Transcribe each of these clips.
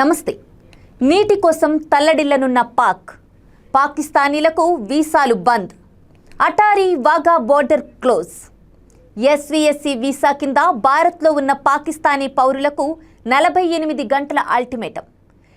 నమస్తే. నీటి కోసం తల్లడిల్లనున్న పాక్. పాకిస్తానీలకు వీసాలు bandh. Attari Wagah border close. SVSC visa కింద భారత్లో ఉన్న పాకిస్తానీ పౌరులకు నలభై ఎనిమిది గంటల అల్టిమేటం.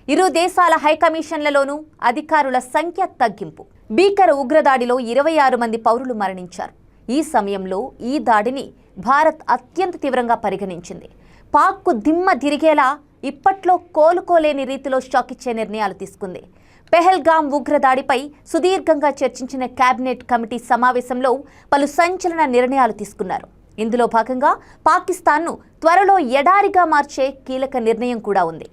ఇరు దేశాల హైకమిషన్లలోనూ అధికారుల సంఖ్య తగ్గింపు. భీకర ఉగ్రదాడిలో ఇరవై ఆరు మంది పౌరులు మరణించారు. ఈ సమయంలో ఈ దాడిని భారత్ అత్యంత తీవ్రంగా పరిగణించింది. పాక్కు దిమ్మ తిరిగేలా ఇప్పట్లో కోలుకోలేని రీతిలో షాక్ ఇచ్చే నిర్ణయాలు తీసుకుంది. పెహల్గాం ఉగ్రదాడిపై సుదీర్ఘంగా చర్చించిన కేబినెట్ కమిటీ సమావేశంలో పలు సంచలన నిర్ణయాలు తీసుకున్నారు. ఇందులో భాగంగా పాకిస్తాన్ను త్వరలో ఎడారిగా మార్చే కీలక నిర్ణయం కూడా ఉంది.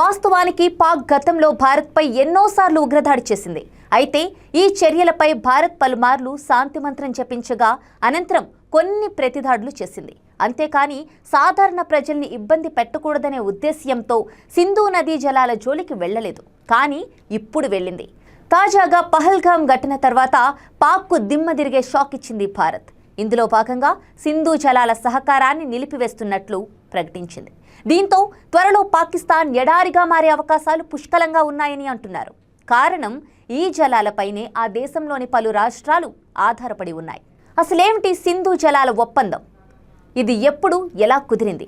వాస్తవానికి పాక్ గతంలో భారత్పై ఎన్నోసార్లు ఉగ్రదాడి చేసింది. అయితే ఈ చర్యలపై భారత్ పలుమార్లు శాంతి మంత్రం జపించగా అనంతరం కొన్ని ప్రతిదాడులు చేసింది. అంతేకాని సాధారణ ప్రజల్ని ఇబ్బంది పెట్టకూడదనే ఉద్దేశ్యంతో సింధు నదీ జలాల జోలికి వెళ్ళలేదు. కానీ ఇప్పుడు వెళ్ళింది. తాజాగా పహల్గాం ఘటన తర్వాత పాక్కు దిమ్మ తిరిగే షాక్ ఇచ్చింది భారత్. ఇందులో భాగంగా సింధు జలాల సహకారాన్ని నిలిపివేస్తున్నట్లు ప్రకటించింది. దీంతో త్వరలో పాకిస్తాన్ ఎడారిగా మారే అవకాశాలు పుష్కలంగా ఉన్నాయని అంటున్నారు. కారణం ఈ జలాలపైనే ఆ దేశంలోని పలు రాష్ట్రాలు ఆధారపడి ఉన్నాయి. అసలేమిటి సింధు జలాల ఒప్పందం? ఇది ఎప్పుడు ఎలా కుదిరింది?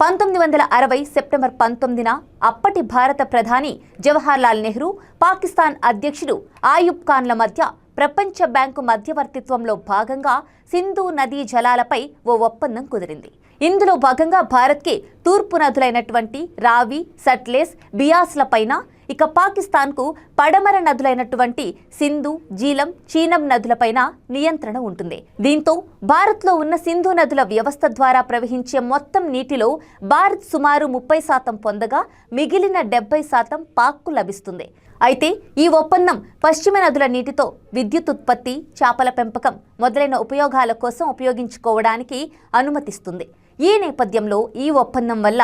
పంతొమ్మిది వందల అరవై సెప్టెంబర్ పంతొమ్మిదిన అప్పటి భారత ప్రధాని జవహర్లాల్ నెహ్రూ పాకిస్తాన్ అధ్యక్షుడు ఆయుబ్ ఖాన్ల మధ్య ప్రపంచ బ్యాంకు మధ్యవర్తిత్వంలో భాగంగా సింధు నదీ జలాలపై ఓ ఒప్పందం కుదిరింది. ఇందులో భాగంగా భారత్కి తూర్పు నదులైనటువంటి రావి సట్లేస్ బియాస్లపైన ఇక పాకిస్తాన్కు పడమర నదులైనటువంటి సింధు జీలం చీనం నదులపైన నియంత్రణ ఉంటుంది. దీంతో భారత్లో ఉన్న సింధు నదుల వ్యవస్థ ద్వారా ప్రవహించే మొత్తం నీటిలో భారత్ సుమారు ముప్పై శాతం పొందగా మిగిలిన డెబ్బై శాతం పాక్కు లభిస్తుంది. అయితే ఈ ఒప్పందం పశ్చిమ నదుల నీటితో విద్యుత్ ఉత్పత్తి చేపల పెంపకం మొదలైన ఉపయోగాల కోసం ఉపయోగించుకోవడానికి అనుమతిస్తుంది. ఈ నేపథ్యంలో ఈ ఒప్పందం వల్ల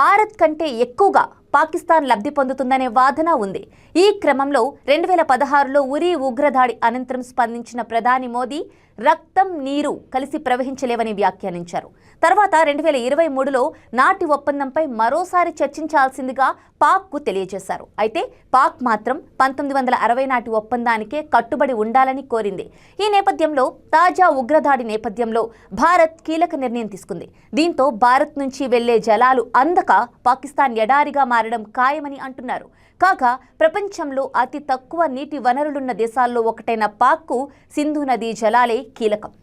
భారత్ కంటే ఎక్కువగా పాకిస్తాన్ లబ్ధి పొందుతుందనే వాదన ఉంది. ఈ క్రమంలో రెండు వేల పదహారులో ఉరి ఉగ్రదాడి అనంతరం స్పందించిన ప్రధాని మోదీ రక్తం నీరు కలిసి ప్రవహించలేవని వ్యాఖ్యానించారు. తర్వాత రెండు వేల ఇరవై మూడులో నాటి ఒప్పందంపై మరోసారి చర్చించాల్సిందిగా పాక్కు తెలియజేశారు. అయితే పాక్ మాత్రం పంతొమ్మిది వందల అరవై నాటి ఒప్పందానికే కట్టుబడి ఉండాలని కోరింది. ఈ నేపథ్యంలో తాజా ఉగ్రదాడి నేపథ్యంలో భారత్ కీలక నిర్ణయం తీసుకుంది. దీంతో భారత్ నుంచి వెళ్ళే జలాలు అందక పాకిస్తాన్ ఎడారిగా మారడం ఖాయమని అంటున్నారు. కాగా ప్రపంచంలో అతి తక్కువ నీటి వనరులున్న దేశాల్లో ఒకటైన పాక్కు సింధు నదీ జలాలే కీలకం.